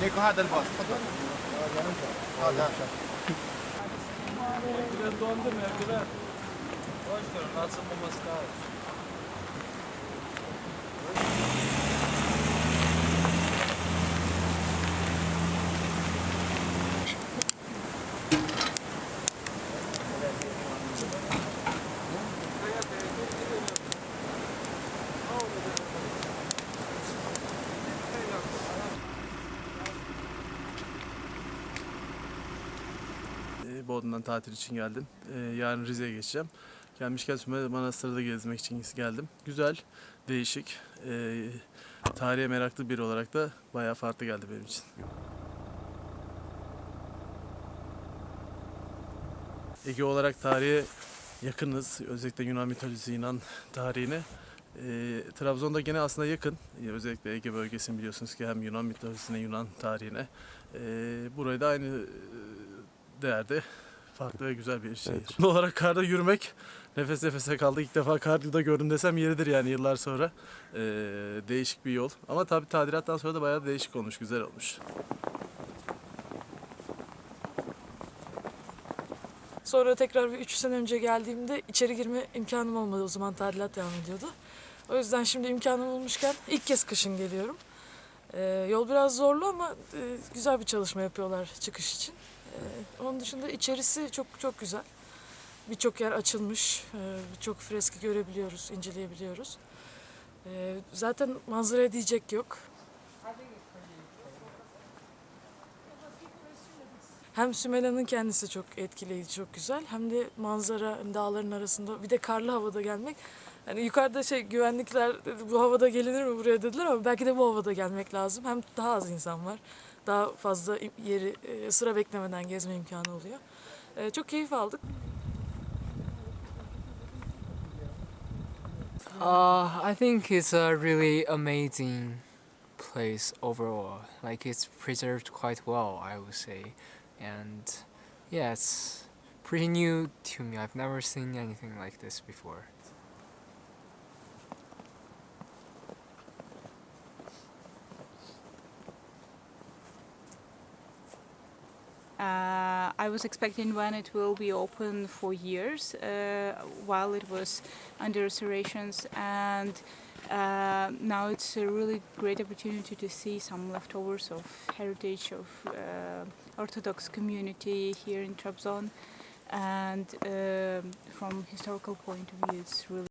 ليكو هذا الباص تفضل هذا Biraz dondum ya biraz. Boş durun, atılmaması daha iyi. Bodrum'dan tatil için geldim. E, Yarın Rize'ye geçeceğim. Gelmişken Sümele Manastır'da gezmek için geldim. Güzel, değişik. E, Tarihe meraklı biri olarak da bayağı farklı geldi benim için. Ege olarak tarihe yakınız. Özellikle Yunan mitolojisi, Yunan tarihine. E, Trabzon'da gene aslında yakın. E, özellikle Ege bölgesini biliyorsunuz ki hem Yunan mitolojisine, Yunan tarihine. E, burayı da aynı değerde farklı ve güzel bir şehir. Evet. olarak karda yürümek nefes nefese kaldık. İlk defa karda gördüm desem yeridir yani yıllar sonra. Ee, değişik bir yol. Ama tabii tadilattan sonra da bayağı değişik olmuş, güzel olmuş. Sonra tekrar bir 3 sene önce geldiğimde içeri girme imkanım olmadı. O zaman tadilat devam ediyordu. O yüzden şimdi imkanım bulmuşken ilk kez kışın geliyorum. Ee, yol biraz zorlu ama e, güzel bir çalışma yapıyorlar çıkış için. Ee, onun dışında içerisi çok çok güzel. Birçok yer açılmış. Ee, Birçok freski görebiliyoruz, inceleyebiliyoruz. Ee, zaten manzaraya diyecek yok. Hem Sümela'nın kendisi çok etkileyici, çok güzel. Hem de manzara, dağların arasında bir de karlı havada gelmek. Hani yukarıda şey güvenlikler dedi, bu havada gelinir mi buraya dediler ama belki de bu havada gelmek lazım. Hem daha az insan var. Daha fazla yeri sıra beklemeden gezme imkanı oluyor. Çok keyif aldık. Uh, I think it's a really amazing place overall. Like it's preserved quite well, I would say, and yeah, it's pretty new to me. I've never seen anything like this before. I was expecting when it will be open for years uh, while it was under restorations, and uh, now it's a really great opportunity to see some leftovers of heritage of uh, Orthodox community here in Trabzon. And from historical point of view, it's really